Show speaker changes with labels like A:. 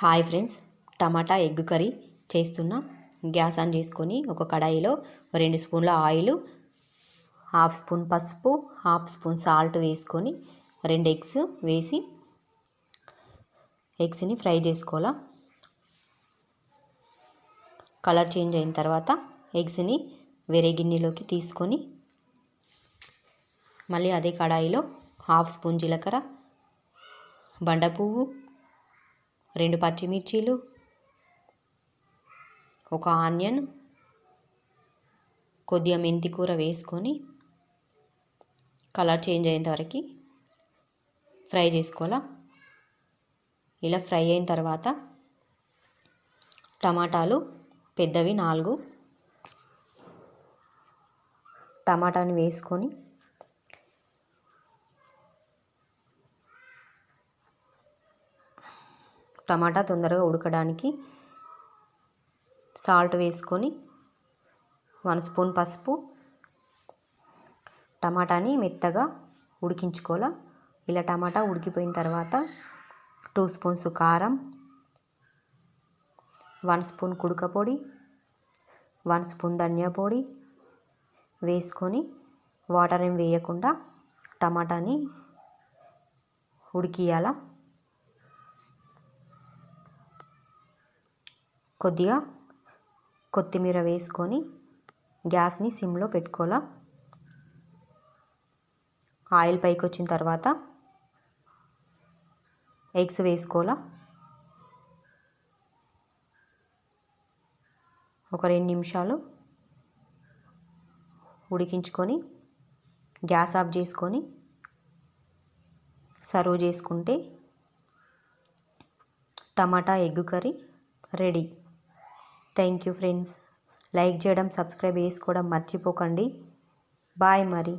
A: Hi friends టమాటా egg curry చేస్తున్నా. Gas on చేసుకొని ఒక కడాయిలో రెండు స్పూన్ల ఆయిల్ హాఫ్ స్పూన్ పసుపు హాఫ్ స్పూన్ సాల్ట్ వేసుకొని రెండు ఎగ్స్ వేసి ఎగ్స్ని ఫ్రై చేసుకోవాలా. కలర్ చేంజ్ అయిన తర్వాత ఎగ్స్ని వేరే గిన్నెలోకి తీసుకొని మళ్ళీ అదే కడాయిలో హాఫ్ స్పూన్ జీలకర్ర బండ పువ్వు రెండు పచ్చిమిర్చీలు ఒక ఆనియన్ కొద్దిగా మెంతి కూర వేసుకొని కలర్ చేంజ్ అయ్యేంత వరకు ఫ్రై చేసుకోవాలా? ఇలా ఫ్రై అయిన తర్వాత టమాటాలు పెద్దవి నాలుగు టమాటాని వేసుకొని టమాటా తొందరగా ఉడకడానికి సాల్ట్ వేసుకొని వన్ స్పూన్ పసుపు టమాటాని మెత్తగా ఉడికించుకోవాలి. ఇలా టమాటా ఉడికిపోయిన తర్వాత టూ స్పూన్స్ కారం వన్ స్పూన్ కుడక పొడి వన్ స్పూన్ ధనియా పొడి వేసుకొని వాటర్ ఏం వేయకుండా టమాటాని ఉడికియాల కొద్దిగా కొత్తిమీర వేసుకొని గ్యాస్ని సిమ్లో పెట్టుకోవాలా? ఆయిల్ పైకి వచ్చిన తర్వాత ఎగ్స్ వేసుకోవాలా? ఒక రెండు నిమిషాలు ఉడికించుకొని గ్యాస్ ఆఫ్ చేసుకొని సర్వ్ చేసుకుంటే టమాటా egg curry ready. Thank you friends like చేయడం సబ్స్క్రైబ్ చేసుకోవడం మర్చిపోకండి. బాయ్ మరి.